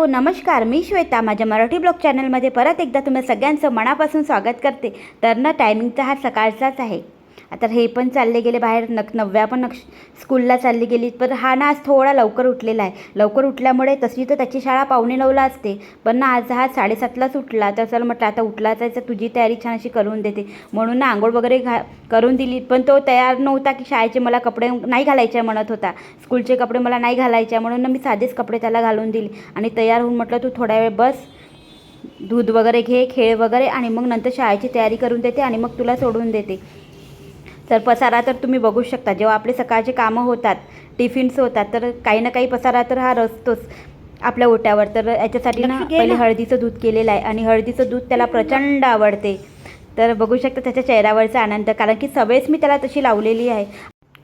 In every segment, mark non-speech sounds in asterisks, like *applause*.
Hello नमस्कार. मी श्वेता. माझ्या Marathi blog चॅनलमध्ये परत एकदा तुम्ही सगळ्यांचं मनापासून स्वागत करते. तर ना टायमिंगचा हा सकाळचाच आहे. आता हे पण चालले गेले बाहेर नक नवव्या पण नक्ष स्कूलला चालली गेली. पण हा ना आज थोडा लवकर उठलेला आहे. लवकर उठल्यामुळे तशी तर त्याची शाळा पावणे नऊला असते. पण ना आज हा साडेसातलाच उठला. तर चल म्हटलं आता उठला तर तुझी तयारी छान अशी करून देते. म्हणून ना आंघोळ वगैरे घा करून दिली. पण तो तयार नव्हता की शाळेचे मला कपडे नाही घालायचे म्हणत होता. स्कूलचे कपडे मला नाही घालायचे म्हणून ना मी साधेच कपडे त्याला घालून दिले. आणि तयार होऊन म्हटलं तू थोडा वेळ बस. दूध वगैरे घे खेळ वगैरे आणि मग नंतर शाळेची तयारी करून देते आणि मग तुला सोडून देते. तर पसारा तर तुम्ही बघू शकता. जेव्हा आपले सकाळचे कामं होतात टिफिन्स होतात तर काही ना काही पसारा तर हा रचतोच आपल्या ओट्यावर. तर याच्यासाठी ना पहिले हळदीचं दूध केलेलं आहे आणि हळदीचं दूध त्याला प्रचंड आवडते. तर बघू शकता त्याच्या चेहऱ्यावरचा आनंद कारण की सवयच मी त्याला तशी लावलेली आहे.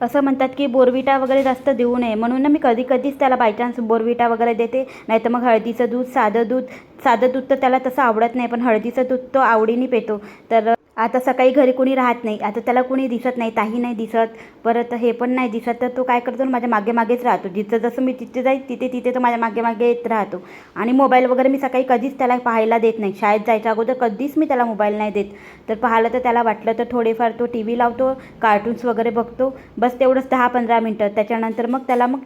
असं म्हणतात की बोरविटा वगैरे जास्त देऊ नये. म्हणून ना मी कधी कधीच त्याला बाय चान्स बोरविटा वगैरे देते. नाही तर मग हळदीचं दूध साधं दूध साधं दूध तर त्याला तसं आवडत नाही पण हळदीचं दूध तो आवडीने पितो. तर आता सकाळी घरी कोणी राहत नाही आता त्याला कोणी दिसत नाही ताही नाही दिसत परत हे पण नाही दिसत तर तो काय करतो माझ्या मागे मागेच राहतो. जिथं जसं मी तिथे जाईल तिथे तिथे तो माझ्या मागे मागे येत राहतो. आणि मोबाईल वगैरे मी सकाळी कधीच त्याला पाहायला देत नाही. शाळेत जायच्या अगोदर कधीच मी त्याला मोबाईल नाही देत. तर पाहिलं तर त्याला वाटलं तर थोडेफार तो टी व्ही लावतो कार्टून्स वगैरे बघतो. बस तेवढंच दहा पंधरा मिनटं. त्याच्यानंतर मग त्याला मग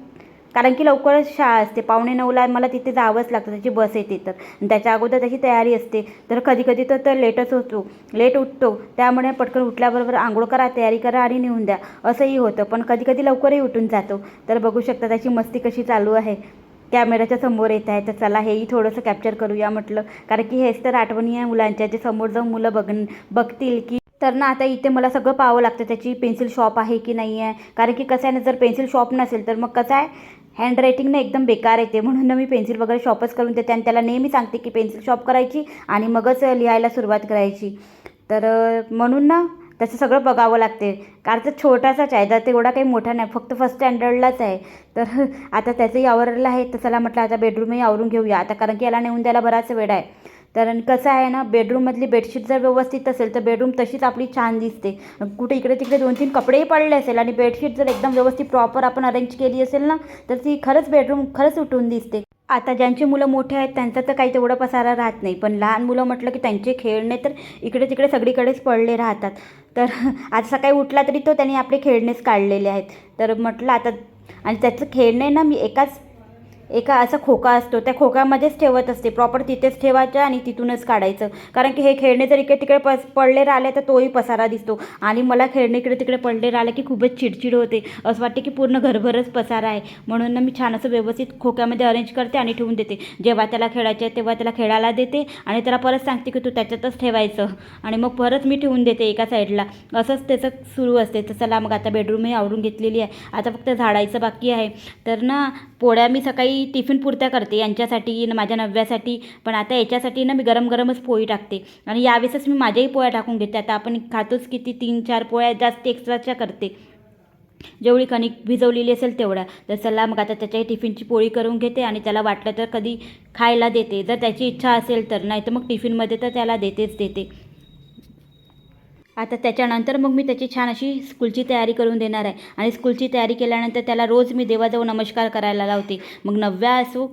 कारण की लवकरच शाळा असते. पावणे नऊला मला तिथे जावंच लागतं. त्याची बस येते तर. त्याच्या अगोदर त्याची तयारी असते. तर कधी कधी तर तर लेटच होतो. लेट उठतो. त्यामुळे पटकन उठल्याबरोबर आंघोळ करा तयारी करा आणि नेऊन द्या. असंही होतं. पण कधी कधी लवकरही उठून जातो. तर बघू शकता त्याची मस्ती कशी चालू आहे. कॅमेऱ्याच्या समोर येत आहे. तर चला हेही थोडंसं कॅप्चर करूया म्हटलं. कारण की हेच तर आठवणी आहे मुलांच्या. जे समोर जाऊन मुलं बघ बघतील की तर ना आता इथे मला सगळं पाहावं लागतं. त्याची पेन्सिल शॉप आहे की नाही आहे? कारण की कसं आहे ना जर पेन्सिल शॉप नसेल तर मग कसं आहे हँडरायटिंग ना एकदम बेकार येते म्हणून ना मी पेन्सिल वगैरे शॉपच करून देते आणि त्याला नेहमी सांगते की पेन्सिल शॉप करायची आणि मगच लिहायला सुरुवात करायची. तर म्हणून ना त्याचं सगळं बघावं लागते. कारण तर छोटासाच आहे तर तेवढा काही मोठा नाही. फक्त फर्स्ट स्टँडर्डलाच आहे. तर *laughs* आता त्याचंही आवरलं आहे. तर चला म्हटलं आता बेडरूमही आवरून घेऊया. आता कारण की याला नेऊन द्यायला बराच वेळ आहे. कारण कसं आहे ना बेडरूममधली बेडशीट जर व्यवस्थित असेल तर बेडरूम तशीच आपली छान दिसते. कुठे इकडे तिकडे दोन तीन कपडेही पडले असेल आणि बेडशीट जर एकदम व्यवस्थित प्रॉपर आपण अरेंज केली असेल ना तर ती खरंच बेडरूम खरंच उठून दिसते. आता ज्यांची मुलं मोठे आहेत त्यांचं तर काही तेवढं पसारा राहत नाही. पण लहान मुलं म्हटलं की त्यांचे खेळणे तर इकडे तिकडे सगळीकडेच पडले राहतात. तर *laughs* आज सकाळी उठला तरी तो त्यांनी आपले खेळणेच काढलेले आहेत. तर म्हटलं आता आणि त्याचं खेळणे ना मी एकाच एका असा खोका असतो त्या खोक्यामध्येच ठेवत असते. प्रॉपर तिथेच ठेवायचं आणि तिथूनच काढायचं. कारण की हे खेळणे जर इकडे तिकडे पस पडले राहिले तर तोही पसारा दिसतो. आणि मला खेळणे इकडे तिकडे पडले राहिले की खूपच चिडचिड होते. असं वाटते की पूर्ण घरभरच पसारा आहे. म्हणून ना मी छान असं व्यवस्थित खोक्यामध्ये अरेंज करते आणि ठेवून देते. जेव्हा त्याला खेळायचे तेव्हा त्याला खेळायला देते आणि त्याला परत सांगते की तू त्याच्यातच ठेवायचं. आणि मग परत मी ठेवून देते एका साईडला. असंच त्याचं सुरू असते. तर चला मग आता बेडरूमही आवरून घेतलेली आहे. आता फक्त झाडायचं बाकी आहे. तर ना पोळ्या मी सकाळी टिफिन पुरत्या करते यांच्यासाठी न माझ्या नव्यासाठी पण आता याच्यासाठी ना मी गरम गरमच पोळी टाकते. आणि यावेळेसच मी माझ्याही पोळ्या टाकून घेते. आता आपण खातोच किती तीन चार पोळ्या जास्त एक्स्ट्राच्या करते. जेवढी कणिक भिजवलेली असेल तेवढ्या. तर चला मग आता त्याच्याही टिफिनची पोळी करून घेते आणि त्याला वाटलं तर कधी खायला देते. जर त्याची इच्छा असेल तर नाही तर मग टिफिनमध्ये तर त्याला देतेच देते. आता त्याच्यानंतर मग मी त्याची छान अशी स्कूलची तयारी करून देणार आहे. आणि स्कूलची तयारी केल्यानंतर त्याला रोज मी देवाजवळ नमस्कार करायला लावते. मग नवव्या असो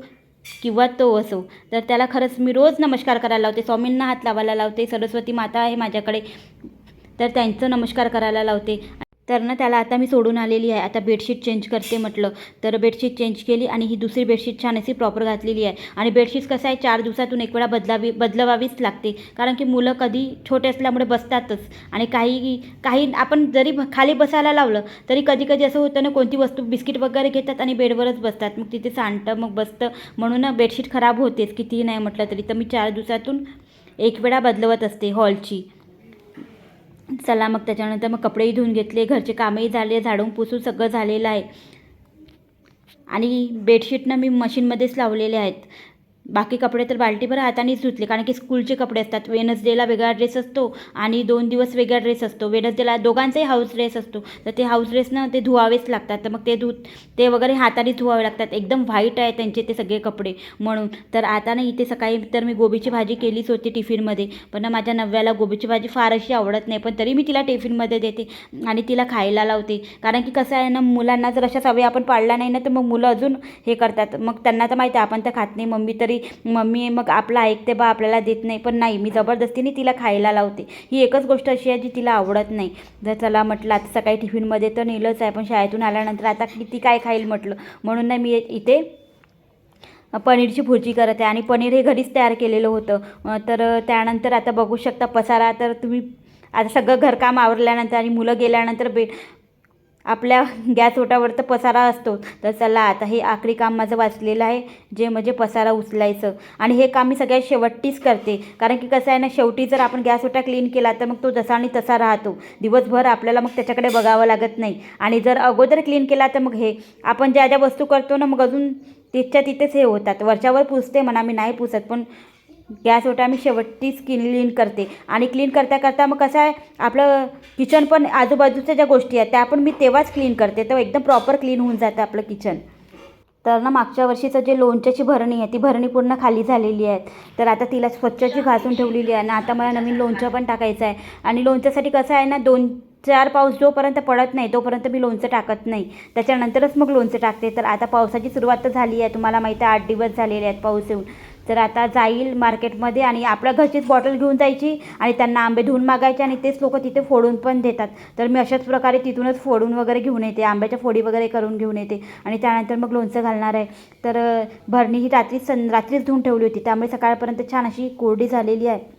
किंवा तो असो तर त्याला खरंच मी रोज नमस्कार करायला लावते. स्वामींना हात लावायला लावते. सरस्वती माता आहे माझ्याकडे तर त्यांचं नमस्कार करायला लावते. तर ना त्याला आता मी सोडून आलेली आहे. आता बेडशीट चेंज करते म्हटलं. तर बेडशीट चेंज केली आणि ही दुसरी बेडशीट छान अशी प्रॉपर घातलेली आहे. आणि बेडशीट कसं आहे चार दिवसातून एक वेळा बदलावी बदलवावीच लागते. कारण की मुलं कधी छोटे असल्यामुळे बसतातच. आणि काही काही आपण जरी खाली बसायला लावलं तरी कधी कधी असं होतं ना कोणती वस्तू बिस्किट वगैरे घेतात आणि बेडवरच बसतात. मग तिथे सांडतं मग बसतं. म्हणून ना बेडशीट खराब होतेच. कितीही नाही म्हटलं तरी. तर मी चार दिवसातून एक वेळा बदलवत असते हॉलची चला मग त्याच्यानंतर मग कपडेही धुवून घेतले घरचे कामही झाले झाडून पुसून सगळं झालेलं आहे. आणि बेडशीटनं मी मशीनमध्येच लावलेले आहेत. बाकी कपडे तर बाल्टीभर हातानेच धुतले कारण की स्कूलचे कपडे असतात. वेनसडेला वेगळा ड्रेस असतो आणि दोन दिवस वेगळा ड्रेस असतो. वेनसडेला दोघांचाही हाऊस ड्रेस असतो. तर ते हाऊस ड्रेसनं ते धुवावेच लागतात. तर मग ते धुत ते वगैरे हाताने धुवावे लागतात. एकदम व्हाईट आहे त्यांचे ते सगळे कपडे. म्हणून तर आता ना इथे सकाळी तर मी गोबीची भाजी केलीच होती टिफिनमध्ये पण ना माझ्या नव्याला गोबीची भाजी फार अशी आवडत नाही पण तरी मी तिला टिफिनमध्ये देते आणि तिला खायला लावते. कारण की कसं आहे ना मुलांना जर अशा सवयी आपण पाळल्या नाही ना तर मग मुलं अजून हे करतात. मग त्यांना तर माहिती आहे आपण तर खात नाही. मम्मी तरी तरी मम्मी मग आपलं ऐकते बा आपल्याला देत नाही. पण नाही मी जबरदस्तीने तिला खायला लावते. ही एकच गोष्ट अशी आहे जी तिला आवडत नाही. जर चला म्हटलं आता सकाळी टिफिनमध्ये तर नेलंच आहे पण शाळेतून आल्यानंतर आता किती काय खाईल म्हटलं. म्हणून नाही मी इथे पनीरची भुर्जी करत आहे आणि पनीर हे घरीच तयार केलेलं होतं. तर त्यानंतर आता बघू शकता पसारा तर तुम्ही आता सगळं घरकाम आवरल्यानंतर आणि मुलं गेल्यानंतर बे आपल्या गॅस ओटावर तर पसारा असतो. तर चला आता हे आखरी काम माझं वाचलेलं आहे जे म्हणजे पसारा उचलायचं. आणि हे काम मी सगळ्यात शेवटीच करते. कारण की कसं आहे ना शेवटी जर आपण गॅस ओटा क्लीन केला तर मग तो जसा आणि तसा राहतो. दिवसभर आपल्याला मग त्याच्याकडे बघावं लागत नाही. आणि जर अगोदर क्लीन केला तर मग हे आपण ज्या ज्या वस्तू करतो ना मग अजून तिथच्या तिथेच हे होतात. वरच्यावर पुसते म्हणा मी नाही पुसत पण गॅस ओटा मी शेवटीच क्लीन करते. आणि क्लीन करता करता मग कसं आहे आपलं किचन पण आजूबाजूच्या ज्या गोष्टी आहेत त्या पण मी तेव्हाच क्लीन करते. तर एकदम प्रॉपर क्लीन होऊन जातं आपलं किचन तर ना मागच्या वर्षीचं जे लोणच्याची भरणी आहे ती भरणी पूर्ण खाली झालेली आहे. तर आता तिला स्वच्छची घासून ठेवलेली आहे. आणि आता मला नवीन लोणचं पण टाकायचं आहे. आणि लोणच्यासाठी कसं आहे ना दोन चार पाऊस जोपर्यंत पडत नाही तोपर्यंत मी लोणचं टाकत नाही. त्याच्यानंतरच मग लोणचं टाकते. तर आता पावसाची सुरुवात तर झाली आहे. तुम्हाला माहिती आहे आठ दिवस झालेले आहेत पाऊस येऊन. तर आता जाईल मार्केटमध्ये आणि आपल्या घरचीच बॉटल घेऊन जायची आणि त्यांना आंबे धुवून मागायचे आणि तेच लोक तिथे फोडून पण देतात. तर मी अशाच प्रकारे तिथूनच फोडून वगैरे घेऊन येते आंब्याच्या फोडी वगैरे करून घेऊन येते आणि त्यानंतर मग लोणचं घालणार आहे. तर भरणी ही रात्रीच सं रात्रीच धुवून ठेवली होती त्यामुळे सकाळपर्यंत छान अशी कोरडी झालेली आहे.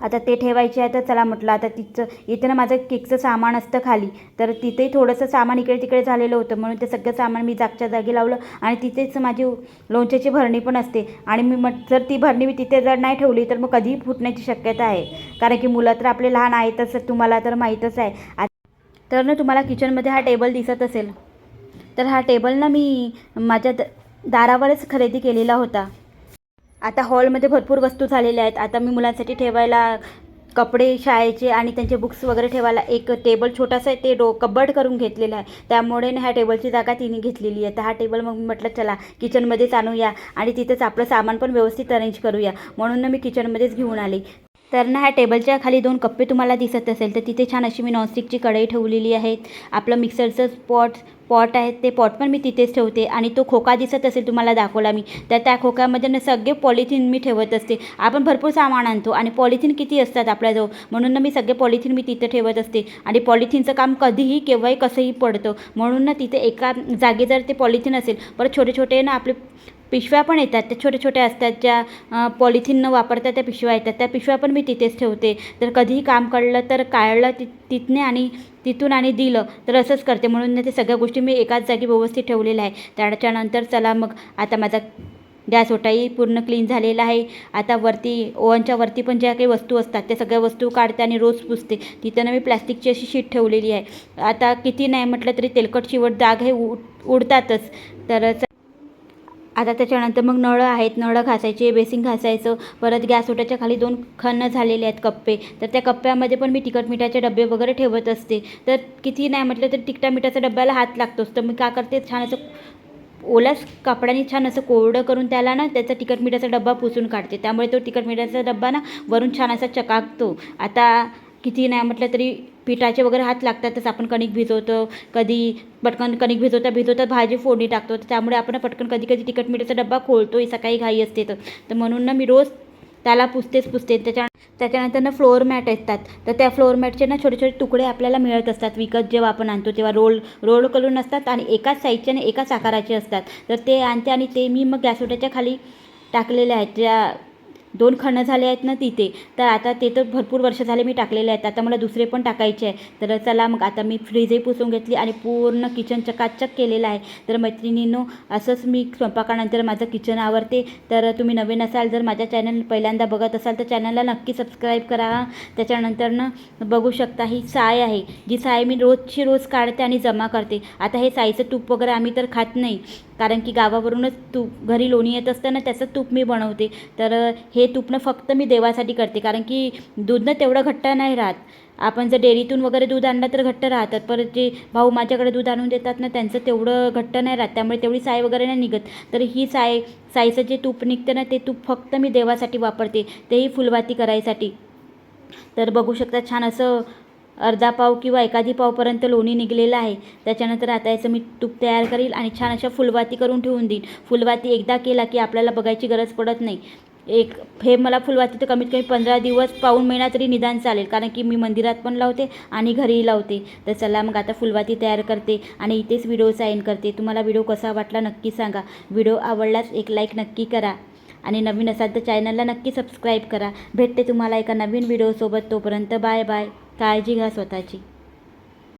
आता ते ठेवायचे आहे तर चला म्हटलं आता तिचं इथं ना माझं केकचं सामान असतं खाली. तर तिथेही थोडंसं सामान इकडे तिकडे झालेलं होतं. म्हणून ते सगळं सामान मी जागच्या जागी लावलं आणि तिथेच माझी लोणच्याची भरणी पण असते. आणि मी मग जर ती भरणी मी तिथे जर नाही ठेवली तर मग कधीही फुटण्याची शक्यता आहे. कारण की मुलं तर आपले लहान आहेतच तुम्हाला तर माहीतच आहे. तर ना तुम्हाला किचनमध्ये हा टेबल दिसत असेल. तर हा टेबल ना मी माझ्या द दारावरच खरेदी केलेला होता. आता हॉलमध्ये भरपूर वस्तू झालेल्या आहेत. आता मी मुलांसाठी ठेवायला कपडे शाळेचे आणि त्यांचे बुक्स वगैरे ठेवायला एक टेबल छोटासा आहे ते डो कबड करून घेतलेला आहे. त्यामुळे ना ह्या टेबलची जागा तिने घेतलेली आहे. तर हा टेबल मग म्हटलं चला किचनमध्येच आणूया आणि तिथेच आपलं सामान पण व्यवस्थित अरेंज करूया. म्हणून ना मी किचनमध्येच घेऊन आले. तर ना ह्या टेबलच्या खाली दोन कप्पे तुम्हाला दिसत असेल तर तिथे छान अशी मी नॉनस्टिकची कढई ठेवलेली आहे. आपलं मिक्सरचं स्पॉट पॉट आहे ते पॉट पण मी तिथेच ठेवते आणि तो खोका दिसत असेल तुम्हाला दाखवला मी तर त्या खोक्यामध्ये ना सगळे पॉलिथिन मी ठेवत असते. आपण भरपूर सामान आणतो आणि पॉलिथिन किती असतात आपल्याजवळ? म्हणून ना मी सगळे पॉलिथिन मी तिथे ठेवत असते. आणि पॉलिथिनचं काम कधीही केव्हाही कसंही पडतं. म्हणून ना तिथे एका जागी जर ते पॉलिथिन असेल परत छोटे छोटे ना आपले पिशव्या पण येतात. त्या छोट्या छोट्या असतात ज्या पॉलिथिन न वापरता त्या पिशव्या येतात. त्या पिशव्या पण मी तिथेच ठेवते. तर कधीही काम कळलं तर काढलं ति तिथने आणि तिथून आणि दिलं तर असंच करते. म्हणून ते सगळ्या गोष्टी मी एकाच जागी व्यवस्थित ठेवलेल्या आहे त्याच्यानंतर चला मग आता माझा गॅस ओटाही पूर्ण क्लीन झालेला आहे. आता वरती ओव्हनच्या वरती पण ज्या काही वस्तू असतात त्या सगळ्या वस्तू काढते आणि रोज पुसते. तिथं ना मी प्लॅस्टिकची अशी शीट ठेवलेली आहे. आता किती नाही म्हटलं तरी तेलकट शिवट दाग हे उड उडतातच. तर आता त्याच्यानंतर मग नळं आहेत. नळं घासायचे बेसिंग घासायचं. परत गॅस ओट्याच्या खाली दोन खन्न झालेले आहेत कप्पे. तर त्या कप्प्यामध्ये पण मी तिखट मिठाचे डबे वगैरे ठेवत असते. तर किती नाही म्हटलं तर तिखटा मिठाच्या डब्याला हात लागतोच. तर मी का करते? छान असं ओल्याच कापडाने छान असं कोरडं करून त्याला ना त्याचा तिखट मिठाचा डब्बा पुसून काढते. त्यामुळे तो तिखट मिठाचा डब्बा ना वरून छान असा चकाकतो. आता किती नाही म्हटलं तरी पिठाचे वगैरे हात लागतातच आपण कणिक भिजवतो कधी पटकन कणिक भिजवता भिजवता भाजी फोडणी टाकतो तर त्यामुळे आपण पटकन कधी कधी तिखट मिठाचा डब्बा खोलतो सकाळी घाई असते तर. तर म्हणून ना मी रोज त्याला पुसतेच पुसते. त्याच्या त्याच्यानंतर ना फ्लोअर मॅट असतात. तर त्या फ्लोअर मॅटचे ना छोटे छोटे तुकडे आपल्याला मिळत असतात. विकत जेव्हा आपण आणतो तेव्हा रोल रोल करून असतात आणि एकाच साईजचे आणि एकाच आकाराचे असतात. तर ते आणते आणि ते मी मग गॅसवट्याच्या खाली टाकलेले आहेत. ज्या दोन खणं झाले आहेत ना तिथे. तर आता ते तर भरपूर वर्ष झाले मी टाकलेले आहेत. आता मला दुसरे पण टाकायचे आहे तर चला मग आता मी फ्रीजही पुसून घेतली आणि पूर्ण किचन चकाचक केलेलं आहे. तर मैत्रिणींनो असंच मी स्वयंपाकानंतर माझं किचन आवरते. तर तुम्ही नवीन असाल जर माझ्या चॅनल पहिल्यांदा बघत असाल तर चॅनलला नक्की सबस्क्राईब करा. त्याच्यानंतर ना बघू शकता ही साय आहे जी साय मी रोजची रोज काढते आणि जमा करते. आता हे साईचं तूप वगैरे आम्ही तर खात नाही. कारण की गावावरूनच तूप घरी लोणी येत असतं ना त्याचं तूप मी बनवते. तर हे तूप ना फक्त मी देवासाठी करते. कारण की दूध ना तेवढं घट्ट नाही राहत. आपण जर डेअरीतून वगैरे दूध आणलं तर घट्ट राहतात. परत जे भाऊ माझ्याकडे दूध आणून देतात ना त्यांचं तेवढं घट्ट नाही राहत. त्यामुळे तेवढी साय वगैरे नाही निघत. तर ही साय साईचं जे तूप निघतं ना ते तूप फक्त मी देवासाठी वापरते. तेही फुलवाती करायसाठी. तर बघू शकता छान असं अर्धा पाव किंवा एखादी पावपर्यंत लोणी निघलेलं आहे. त्याच्यानंतर आता याचं मी तूप तयार करील आणि छान अशा फुलवाती करून ठेवून देईन. फुलवाती एकदा केला की आपल्याला बघायची गरज पडत नाही. एक हे मला फुलवाती तर कमीत कमी पंधरा दिवस पाऊण महिना तरी निदान चालेल. कारण की मी मंदिरात पण लावते आणि घरीही लावते. तर चला मग आता फुलवाती तयार करते आणि इथेच व्हिडिओचा एंड करते. तुम्हाला व्हिडिओ कसा वाटला नक्की सांगा. व्हिडिओ आवडलाच एक लाईक नक्की करा. आणि नवीन असाल तर चॅनलला नक्की सबस्क्राईब करा. भेटते तुम्हाला एका नवीन व्हिडिओसोबत. तोपर्यंत बाय बाय. काळजी घ्या स्वतःची.